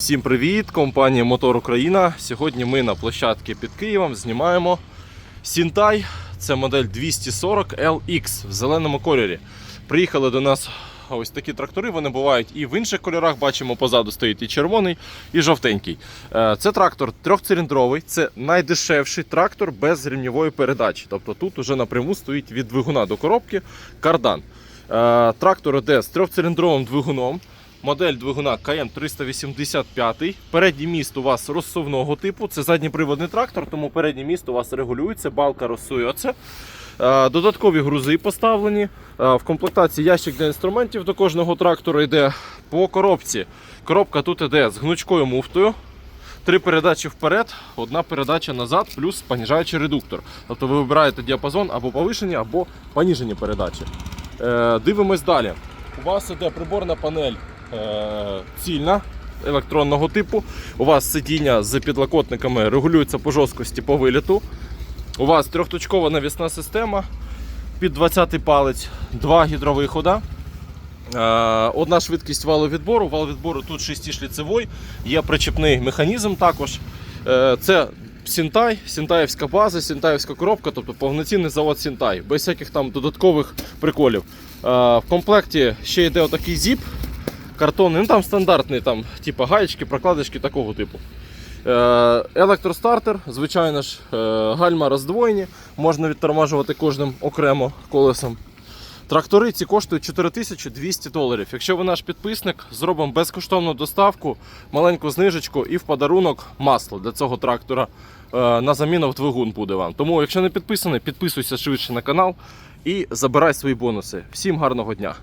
Всім привіт! Компанія Мотор Україна. Сьогодні ми на площадці під Києвом знімаємо Сінтай. Це модель 240 LX в зеленому кольорі. Приїхали до нас ось такі трактори. Вони бувають і в інших кольорах. Бачимо, позаду стоїть і червоний, і жовтенький. Е, Це трактор трьохциліндровий. Це найдешевший трактор без рівньової передачі. Тобто тут уже напряму стоїть від двигуна до коробки кардан. Е, Трактор іде з трьохциліндровим двигуном. Модель двигуна КМ385. Передній міст у вас розсувного типу. Це задніприводний трактор, тому передній міст у вас регулюється, балка розсується. Е, Додаткові грузи поставлені. Е, В комплектації ящик для інструментів до кожного трактора йде по коробці. Коробка тут йде з гнучкою муфтою. Три передачі вперед, одна передача назад, плюс понижаючий редуктор. Тобто ви вибираєте діапазон або повишені, або поніжені передачі. Е, Дивимось далі. У вас іде приборна панель цільна електронного типу. У вас сидіння з підлокотниками регулюється по жорсткості по виліту. У вас трьохточкова навісна система під 20 палець, два гідровихода. Е, Одна швидкість валовідбору. Вал відбору тут 6-шліцевий, є причепний механізм також. Е, Це Сінтай, Сінтаївська база, Сінтаївська коробка, тобто повноцінний завод Сінтай, без всяких там додаткових приколів. Е, В комплекті ще йде отакий зіп картонний, ну там стандартний, там, типу гаєчки, прокладочки такого типу. Е, Електростартер, звичайно ж, е, гальма роздвоєні, можна відтормажувати кожним окремо колесом. Трактори ці коштують 4200 доларів. Якщо ви наш підписник, зробимо безкоштовну доставку, маленьку знижечку і в подарунок масло для цього трактора е, на заміну в двигун буде вам. Тому, якщо не підписаний, підписуйся швидше на канал і забирай свої бонуси. Всім гарного дня!